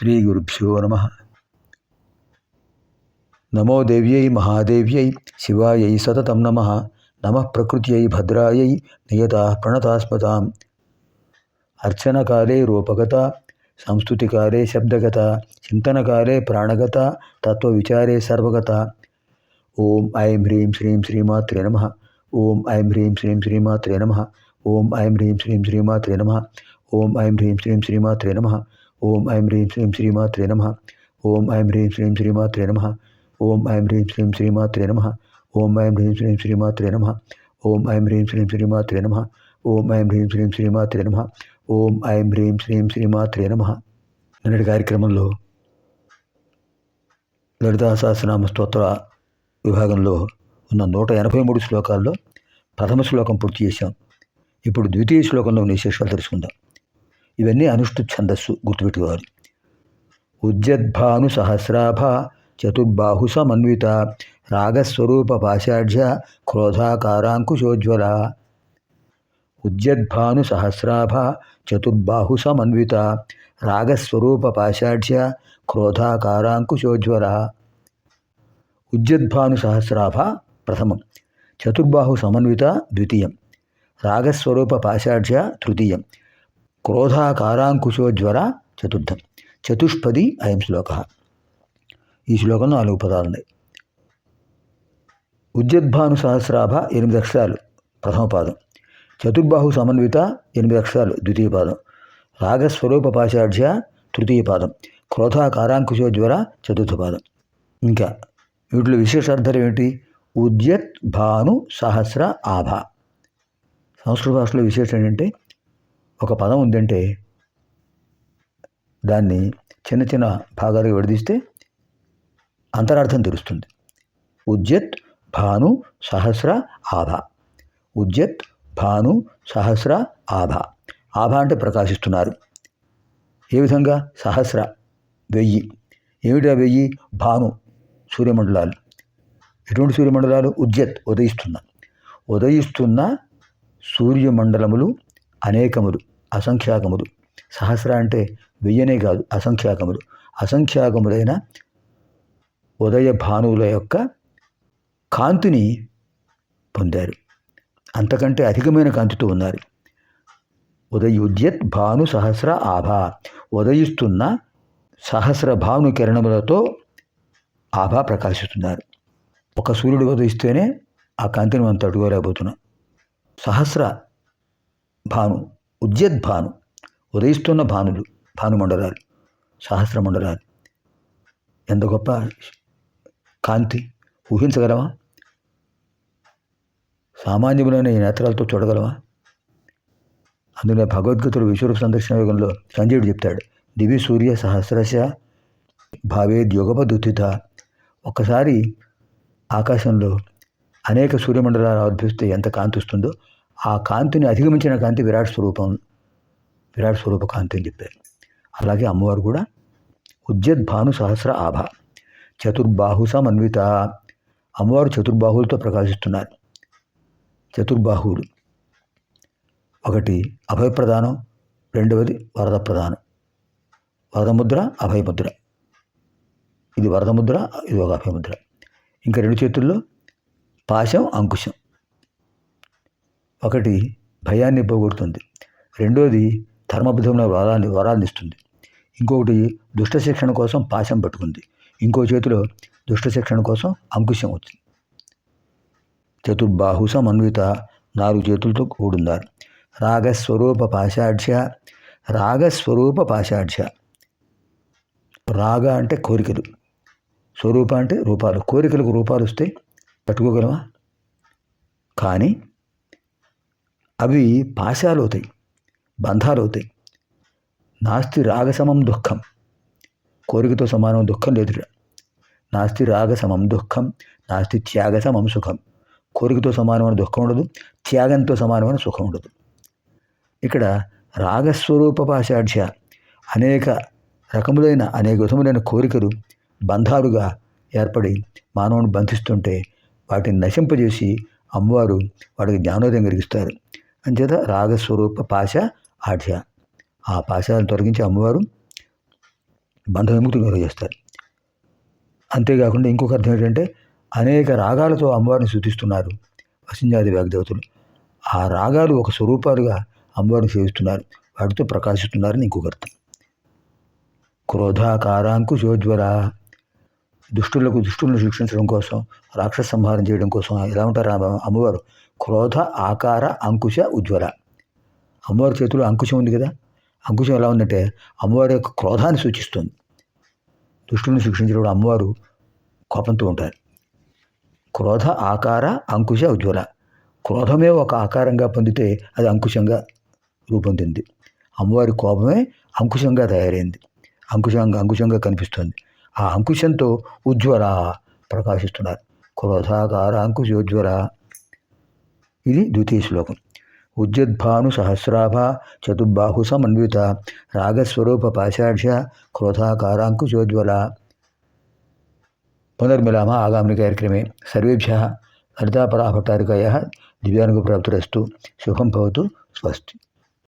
श्री गुरुभ्यो नम। नमो देव्य महादेव्य शिवाय सतत नम। नम प्रकृत भद्रा नियता नियताः प्रणतास्मताम्। अर्चनकाले रूपगता संस्तुति काले शब्दगता चिंतन काले प्राणगता तत्व विचारे सर्वगता। ओम ऐं ह्रीं श्रीं श्रीमात्रे नम। ॐ ऐं ह्रीं श्रीं श्रीमात्रे नम। ॐ ऐं ह्रीं श्रीं श्रीमात्रे नम। ॐ ऐं ह्रीं श्रीं श्रीमात्रे नमः। ఓం ఐం హ్రీం శ్రీం శ్రీమాత్రే నమ. ఓం ఐం హ్రీం శ్రీం శ్రీమాత్రే నమ. ఓం ఐం హ్రీం శ్రీం శ్రీమాత్రే నమ. ఓం ఐం హ్రీం శ్రీం శ్రీమాత్రే నమ. ఓం ఐం హ్రీం శ్రీం శ్రీమాత్రే నమ. ఓం ఐం హ్రీం శ్రీం శ్రీమాత్రే నమ. ఓం ఐం హ్రీం శ్రీం శ్రీమాత్రే నమ. నిన్నటి కార్యక్రమంలో లలితా సహస్రనామ స్తోత్ర విభాగంలో ఉన్న నూట ఎనభై మూడు శ్లోకాల్లో ప్రథమ శ్లోకం పూర్తి చేశాం. ఇప్పుడు ద్వితీయ శ్లోకంలో ఉన్న విశేషాలు తెలుసుకుందాం. ఇవన్నీ అనుష్ఠు ఛందస్సు గుర్తుపెట్టుకోవాలి. ఉజ్జద్భాను సహస్రాభ చతుర్బాహు సమన్విత రాగస్వరూప పాశాఢ్య క్రోధాకారాంకుశోజ్వల. ఉజ్జద్భాను సహస్రాభ చతుర్బాహు సమన్విత రాగస్వరూప పాశాఢ్య క్రోధాకారాంకుశోజ్వల. ఉజ్జద్భాను సహస్రాభ ప్రథమం చతుర్బాహు సమన్విత ద్వితీయం రాగస్వరూప పాశాఢ్య తృతీయం క్రోధాకారాంకుశోజ్వర చతుర్థం. చతుష్పది అయం శ్లోక. ఈ శ్లోకం నాలుగు పదాలు ఉన్నాయి ఉజ్జద్భాను సహస్రాభ ఎనిమిది అక్షరాలు ప్రథమ పాదం. చతుర్బాహు సమన్విత ఎనిమిది అక్షరాలు ద్వితీయ పాదం. రాగస్వరూప పాశాఢ్య తృతీయ పాదం. క్రోధాకారాంకుశోజ్వర చతుర్థ పాదం. ఇంకా వీటిలో విశేషార్థం ఏమిటి? ఉద్యత్ భాను సహస్ర ఆభ. సంస్కృత భాషలో విశేషం ఏంటంటే ఒక పదం ఉందంటే దాన్ని చిన్న చిన్న భాగాలుగా విడదీస్తే అంతరార్థం తెలుస్తుంది. ఉజ్జత్ భాను సహస్ర ఆభ. ఉజ్జత్ భాను సహస్ర ఆభ. ఆభ అంటే ప్రకాశిస్తున్నారు. ఏ విధంగా? సహస్ర వెయ్యి. ఏమిటా వెయ్యి? భాను సూర్యమండలాలు. ఎటువంటి సూర్యమండలాలు? ఉజ్జత్ ఉదయిస్తున్న. ఉదయిస్తున్న సూర్యమండలములు అనేకములు. అసంఖ్యాకములు. సహస్ర అంటే వెయ్యనే కాదు అసంఖ్యాకములు. అసంఖ్యాకములైన ఉదయ భానువుల యొక్క కాంతిని పొందారు. అంతకంటే అధికమైన కాంతితో ఉన్నారు. ఉదయుద్యత్ భాను సహస్ర ఆభా. ఉదయిస్తున్న సహస్ర భాను కిరణములతో ఆభా ప్రకాశిస్తున్నారు. ఒక సూర్యుడు ఉదయిస్తేనే ఆ కాంతిని మనం తట్టుకోలేకపోతున్నాం. సహస్ర భాను ఉద్యద్భాను ఉదయిస్తున్న భానులు భానుమండరాలు సహస్ర మండలాలు ఎంత గొప్ప కాంతి ఊహించగలమా సామాన్యములైన ఈ నేత్రాలతో చూడగలమా అందులో భగవద్గీతలు విశ్వరూప సందర్శన యోగంలో సంజయుడు చెప్తాడు దివి సూర్య సహస్రశ భావేద్యుగపదుతిత ఒక్కసారి ఆకాశంలో అనేక సూర్యమండలాలు ఆవిర్భిస్తే ఎంత కాంతిస్తుందో ఆ కాంతిని అధిగమించిన కాంతి విరాట్ స్వరూపం విరాట్ స్వరూప కాంతి అని చెప్పారు. అలాగే అమ్మవారు కూడా ఉజ్జత్ భాను సహస్ర ఆభ చతుర్బాహు సమన్విత అమ్మవారు చతుర్బాహులతో ప్రకాశిస్తున్నారు. చతుర్బాహువులు. ఒకటి అభయప్రదానం రెండవది వరద ప్రధానం వరదముద్ర అభయముద్ర. ఇది వరదముద్ర ఇది ఒక అభయముద్ర. ఇంకా రెండు చేతుల్లో పాశం అంకుశం. ఒకటి భయాన్ని పోగొడుతుంది. రెండోది ధర్మబద్ధమైన వరాన్ని వరాలను ఇస్తుంది. ఇంకొకటి దుష్ట శిక్షణ కోసం పాశం పట్టుకుంది. ఇంకో చేతిలో దుష్ట శిక్షణ కోసం అంకుశం వచ్చింది. చతుర్బాహు సమన్విత నాలుగు చేతులతో కూడున్నారు రాగస్వరూప పాశాఢ్య రాగస్వరూప పాశాఢ్య. రాగ అంటే కోరికలు. స్వరూప అంటే రూపాలు. కోరికలకు రూపాలు వస్తే పట్టుకోగలమా? కానీ అవి పాశాలు అవుతాయి బంధాలు అవుతాయి నాస్తి రాగసమం దుఃఖం. కోరికతో సమానం దుఃఖం లేదురా. నాస్తి రాగసమం దుఃఖం నాస్తి త్యాగసమం సుఖం. కోరికతో సమానమైన దుఃఖం ఉండదు త్యాగంతో సమానమైన సుఖం ఉండదు. ఇక్కడ రాగస్వరూప పాశాఢ్య అనేక రకములైన అనేక విధములైన కోరికలు బంధాలుగా ఏర్పడి మానవుని బంధిస్తుంటే వాటిని నశింపజేసి అమ్మవారు వాడికి జ్ఞానోదయం కలిగిస్తారు. అంచేత రాగస్వరూప పాశ ఆఢ్య. ఆ పాశాలను తొలగించి అమ్మవారు బంధ విముక్తి కలుగజేస్తారు. అంతేకాకుండా ఇంకొక అర్థం ఏంటంటే అనేక రాగాలతో అమ్మవారిని శుద్ధిస్తున్నారు వసింజాది వాగ్దేవతలు. ఆ రాగాలు ఒక స్వరూపాలుగా అమ్మవారిని సేవిస్తున్నారు. వాటితో ప్రకాశిస్తున్నారని ఇంకొక అర్థం. క్రోధాకారాంకుశోజ్వర దుష్టులకు దుష్టులను శిక్షించడం కోసం రాక్షస సంహారం చేయడం కోసం ఎలా ఉంటారు అమ్మవారు? క్రోధ ఆకార అంకుశ ఉజ్వల. అమ్మవారి చేతిలో అంకుశం ఉంది కదా. అంకుశం ఎలా ఉందంటే అమ్మవారి యొక్క క్రోధాన్ని సూచిస్తుంది. దుష్టుని శిక్షించడం అమ్మవారు కోపంతో ఉంటారు. క్రోధ ఆకార అంకుశ ఉజ్వల. క్రోధమే ఒక ఆకారంగా పొందితే అది అంకుశంగా రూపొందింది. అమ్మవారి కోపమే అంకుశంగా తయారైంది. అంకుశంగా అంకుశంగా కనిపిస్తుంది. ఆ అంకుశంతో ఉజ్వల ప్రకాశిస్తున్నారు. క్రోధాకార అంకుశోజ్వల. ఇది ద్వితీయ శ్లోకం. ఉజ్జద్భాను సహస్రాభ చతుర్బాహు సమన్విత రాగస్వరూప పాశాఢ్య క్రోధాకారాంకుశోజ్వల. పునర్మిలామ ఆగామిని కార్యక్రమే. సర్వేభ్య లలితాపరాభట్టారికయ దివ్యానుగు దివ్యానుగప్రాప్తిరస్తు శుభం భవతు. స్వస్తి.